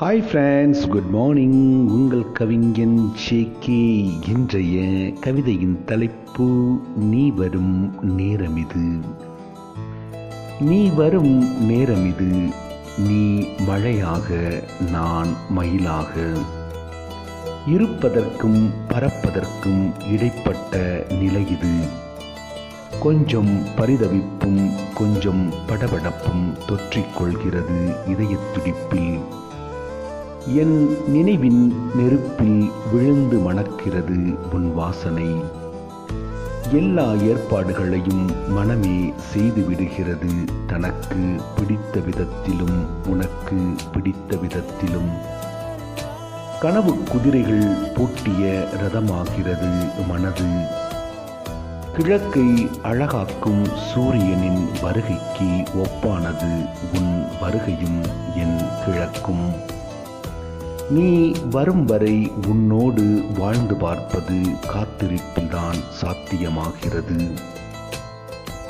Hi friends good morning உங்கள் கவிஞன் ஷேகே இன்றைய கவிதையின் தலைப்பு நீ வரும் நேரமிது. நீ வரும் நேரமிது நீ மழையாக நான் மயிலாக. இருப்பதற்கும் பறப்பதற்கும் இடைப்பட்ட நிலை இது கொஞ்சம் பரிதவிப்பும் கொஞ்சம் படபடப்பும் தொற்றிக்கொள்கிறது இதயத் துடிப்பில் என் நினைவின் நெருப்பில் விழுந்து மணக்கிறது உன் வாசனை. எல்லா ஏற்பாடுகளையும் மனமே செய்து விடுகிறது. தனக்கு பிடித்த விதத்திலும் உனக்கு பிடித்த விதத்திலும். கனவு குதிரைகள் பூட்டிய ரதமாகிறது மனது. கிழக்கை அழகாக்கும் சூரியனின் வருகைக்கு ஒப்பானது உன் வருகையும் என் கிழக்கும். நீ வரும் வரை உன்னோடு வாழ்ந்து பார்ப்பது காத்திருப்பில்தான் சாத்தியமாகிறது.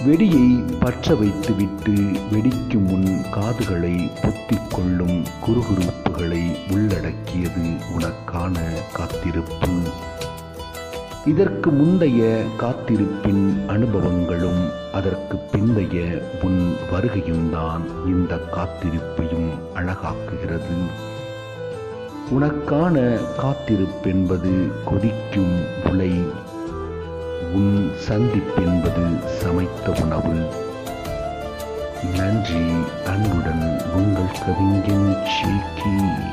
வெடியை பற்ற வைத்துவிட்டு வெடிக்கும் முன் காதுகளை பொத்திக் கொள்ளும் குறுகுறுப்புகளை உள்ளடக்கியது உனக்கான காத்திருப்பு. இதற்கு முந்தைய காத்திருப்பின் அனுபவங்களும் அதற்கு பிந்தைய உன் வருகையும் தான் இந்த காத்திருப்பையும் அழகாக்குகிறது. உனக்கான காத்திருப்பென்பது கொதிக்கும் உலை. உன் சந்திப்பென்பது சமைத்த உணவு. நன்றி அன்புடன் உங்கள் கவிஞன் சீக்கி